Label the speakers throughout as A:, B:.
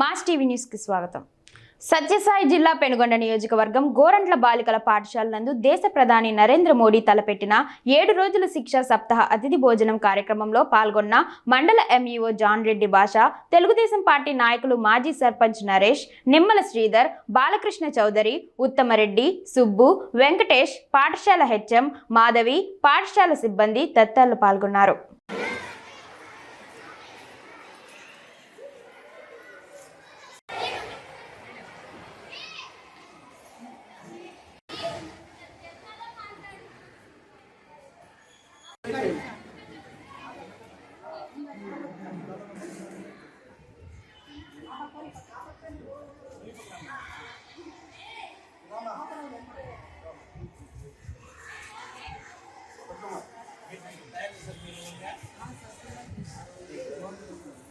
A: Mass TV న్యూస్కి స్వాగతం. సత్యసాయి జిల్లా పెనుగొండ నియోజకవర్గం గోరంట్ల బాలికల పాఠశాల నందు దేశ ప్రధాని నరేంద్ర మోడీ తలపెట్టిన ఏడు రోజుల శిక్షా సప్తాహ అతిథి భోజనం కార్యక్రమంలో పాల్గొన్న మండల ఎంఈఓ జాన్ రెడ్డి భాష తెలుగుదేశం పార్టీ నాయకులు మాజీ సర్పంచ్ నరేష్ నిమ్మల శ్రీధర్ బాలకృష్ణ చౌదరి ఉత్తమరెడ్డి సుబ్బు వెంకటేష్ పాఠశాల హెచ్ఎం మాధవి పాఠశాల సిబ్బంది తదితరులు పాల్గొన్నారు.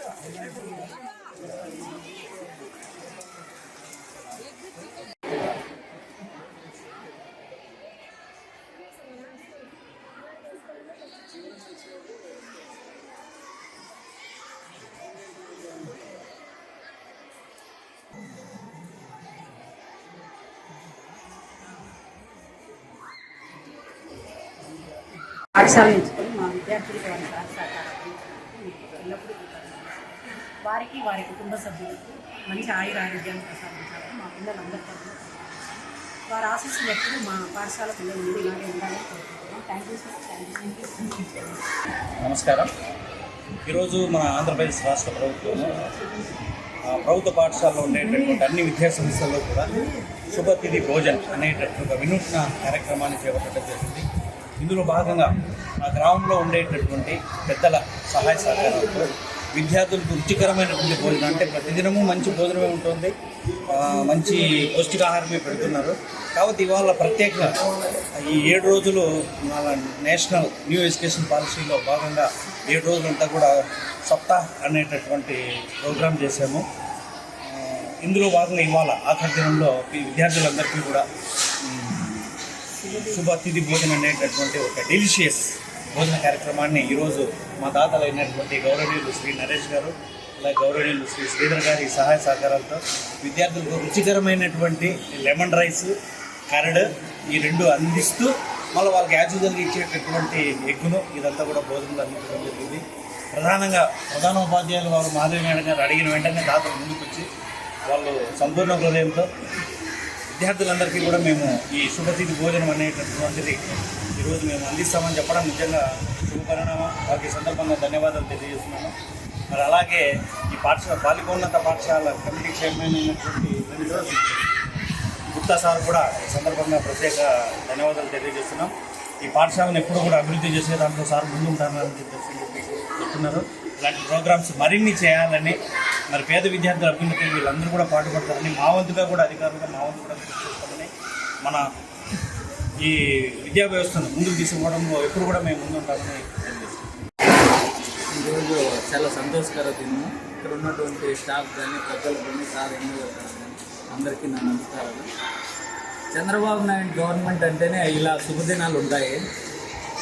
B: పాఠశాల ఎంచుకొని మా విద్యార్థులకు వారి సహకారాన్ని ఎల్లప్పుడూ కృతజ్ఞతలు. వారికి వారి కుటుంబ సభ్యులకు మంచి ఆయుర ఆరోగ్యాన్ని ప్రసాదించాలని మా పిల్లలందరి తరఫున వారి ఆశీస్సులు ఎప్పుడు మా పాఠశాల పిల్లల ఇలాగే ఉండాలని కోరుకుంటున్నాం thank you sir thank you
C: నమస్కారం. ఈరోజు మన ఆంధ్రప్రదేశ్ రాష్ట్ర ప్రభుత్వం ఆ, ప్రభుత్వ పాఠశాలలో ఉండేటటువంటి అన్ని విద్యా సంస్థల్లో కూడా శుభతిథి భోజన్ అనేటటువంటి ఒక వినూత్న కార్యక్రమాన్ని చేపట్టడం జరిగింది. ఇందులో భాగంగా ఆ గ్రామంలో ఉండేటటువంటి పెద్దల సహాయ సహకారాలతో విద్యార్థులకు రుచికరమైనటువంటి భోజనం అంటే ప్రతిదినము మంచి భోజనమే ఉంటుంది. మంచి పౌష్టికాహారమే పెడుతున్నారు. కాబట్టి ఇవాళ ప్రత్యేకంగా ఈ ఏడు రోజులు మన నేషనల్ న్యూ ఎడ్యుకేషన్ పాలసీలో భాగంగా ఏడు రోజులంతా కూడా సప్తాహ్ అనేటటువంటి ప్రోగ్రాం చేశాము. ఇందులో భాగంగా ఇవాళ ఆఖరి దినంలో విద్యార్థులందరికీ కూడా శుభ అతిథి భోజనం అనేటటువంటి ఒక డెలిషియస్ భోజన కార్యక్రమాన్ని ఈరోజు మా దాతలు అయినటువంటి గౌరవనీయులు శ్రీ నరేష్ గారు అలాగే గౌరవనీయులు శ్రీ శ్రీధర్ గారి సహాయ సహకారాలతో విద్యార్థులకు రుచికరమైనటువంటి లెమన్ రైస్ కరడ్ ఈ రెండు అందిస్తూ మళ్ళీ వాళ్ళకి యాజుదల్గా ఇచ్చేటటువంటి ఎగ్గును ఇదంతా కూడా భోజనంలో అందించడం జరిగింది. ప్రధానంగా ప్రధాన ఉపాధ్యాయులు వారు మాధవి మేడం గారు అడిగిన వెంటనే దాతలు ముందుకొచ్చి వాళ్ళు సంపూర్ణ హృదయంతో విద్యార్థులందరికీ కూడా మేము ఈ శుభతిథి భోజనం అనేటటువంటిది ఈరోజు మేము అందిస్తామని చెప్పడం నిజంగా శుభపరిణామం. వారికి సందర్భంగా ధన్యవాదాలు తెలియజేస్తున్నాము మరి అలాగే ఈ పాఠశాల బాలికోన్నత పాఠశాల కమిటీ చైర్మన్ అయినటువంటి గుప్తా సార్ కూడా ఈ సందర్భంగా ప్రత్యేక ధన్యవాదాలు తెలియజేస్తున్నాం. ఈ పాఠశాలను ఎప్పుడు కూడా అభివృద్ధి చేసే దాంట్లో సార్ ముందుంటారని చెప్పేసి చెప్తున్నారు. ఇలాంటి ప్రోగ్రామ్స్ మరిన్ని చేయాలని మరి పేద విద్యార్థుల అభ్యున్నతి వీళ్ళందరూ కూడా పాటుపడతారని మా వంతుగా కూడా అధికారులుగా మా వంతు కూడా చూస్తామని మన ఈ విద్యా వ్యవస్థను ముందుకు తీసుకోవడంలో ఎప్పుడు కూడా మేము ముందుంటామని
D: ఈరోజు చాలా సంతోషకర దినం. ఇక్కడ ఉన్నటువంటి స్టాఫ్ కానీ పెద్దలు కానీ సార్ ఎన్నో అందరికీ నా నమస్కారాలు. చంద్రబాబు నాయుడు గవర్నమెంట్ అంటేనే ఇలా శుభదినాలు ఉంటాయి.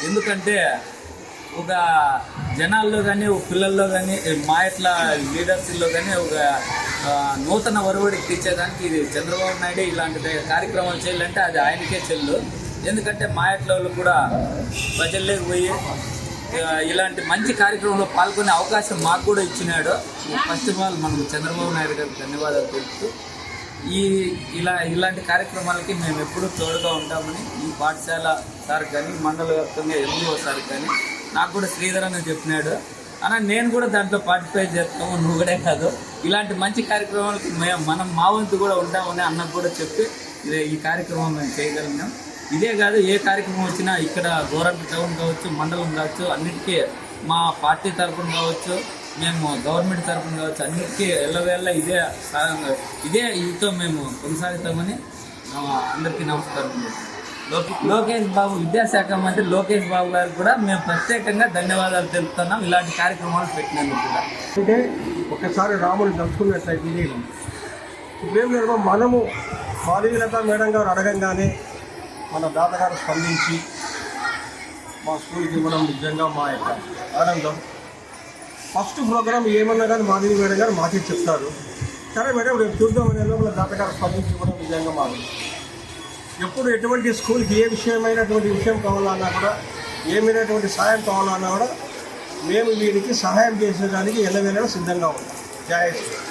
D: ఎందుకంటే ఒక జనాల్లో కానీ ఒక పిల్లల్లో కానీ మా ఇట్లా లీడర్స్లో కానీ ఒక నూతన ఒరవడికి తెచ్చేదానికి ఇది చంద్రబాబు నాయుడు ఇలాంటి కార్యక్రమాలు చేయాలంటే అది ఆయనకే చెల్లు. ఎందుకంటే మా ఇట్ల వాళ్ళు కూడా ప్రజల్లోకి పోయి ఇలాంటి మంచి కార్యక్రమంలో పాల్గొనే అవకాశం మాకు కూడా ఇచ్చినాడు. ఫస్ట్ ఆఫ్ ఆల్ మనకు చంద్రబాబు నాయుడు గారికి ధన్యవాదాలు తెలుపుతూ ఈ ఇలా ఇలాంటి కార్యక్రమాలకి మేము ఎప్పుడూ తోడుగా ఉంటామని ఈ పాఠశాల సార్ కానీ మండల వ్యాప్తంగా ఎంఈఓ సార్ కానీ నాకు కూడా శ్రీధర్ అని చెప్పినాడు. అన్న నేను కూడా దాంట్లో పార్టిసిపేట్ చేస్తాము నువ్వు కూడా కాదు. ఇలాంటి మంచి కార్యక్రమాలకు మేము మనం మా వంతు కూడా ఉంటామని అన్నకు కూడా చెప్పి ఇదే ఈ కార్యక్రమం మేము చేయగలిగినాం ఇదే కాదు ఏ కార్యక్రమం వచ్చినా ఇక్కడ గోరంట టౌన్ కావచ్చు మండలం కావచ్చు అన్నిటికీ మా పార్టీ తరఫున కావచ్చు మేము గవర్నమెంట్ తరఫున కావచ్చు అన్నిటికీ ఎల్లవేళ్ళ ఇదే సా- ఇదే ఇదితో మేము కొనసాగుతామని అందరికీ నమస్కారం. లోకే- లోకేష్ బాబు విద్యాశాఖ మంత్రి లోకేష్ బాబు గారికి కూడా మేము ప్రత్యేకంగా ధన్యవాదాలు తెలుపుతున్నాం ఇలాంటి కార్యక్రమాలు పెట్టినందుకు కూడా.
E: అంటే ఒకసారి రాముని తలుచుకున్నట్లయితే ఇప్పుడేం లేదు మనము మాధవీలత మేడం గారు అడగంగానే మన దాతగారు స్పందించి మా స్కూల్కి ఇవ్వడం నిజంగా మా యొక్క ఆనందం. ఫస్ట్ ప్రోగ్రామ్ ఏమన్నా కానీ మాధవి మేడం గారు మాకే చెప్తారు. సరే మేడం రేపు చూద్దామనే లోపల దాతగారు స్పందించి ఇవ్వడం నిజంగా మాది ఎప్పుడు ఎటువంటి స్కూల్కి ఏ విషయమైనటువంటి విషయం కావాలన్నా కూడా ఏమైనటువంటి సహాయం కావాలన్నా కూడా మేము వీరికి సహాయం చేసేదానికి ఎల్లవేళ సిద్ధంగా ఉన్నాం జయ శ్రీ